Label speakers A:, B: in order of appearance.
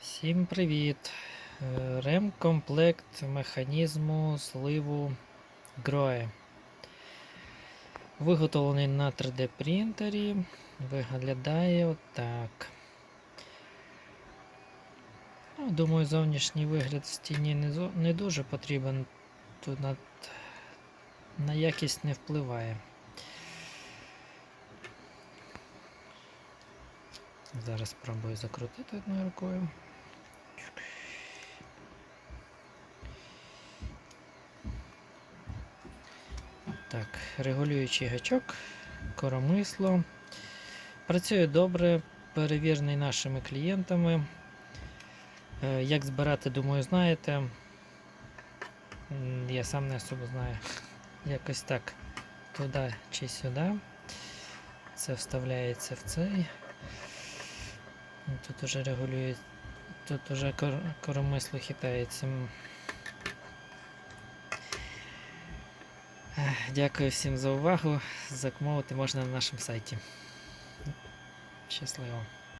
A: Всім привіт! Е, Ремкомплект механізму сливу Groe. Виготовлений на 3D принтері. Виглядає отак. Ну, думаю, зовнішній вигляд в стіні не, не дуже потрібен. Тут на, на якість не впливає. Зараз спробую закрутити одною рукою. Так, регулюючий гачок, коромисло. Працює добре, перевірений нашими клієнтами. Е, Як збирати, думаю, знаєте. Я сам не особо знаю. Якось так. Туди чи сюди. Це вставляється в цей. Тут уже регулює. Тут уже коромисло хитається. Дякую всім за увагу. Закмовити можна на нашому сайті. Щасливо!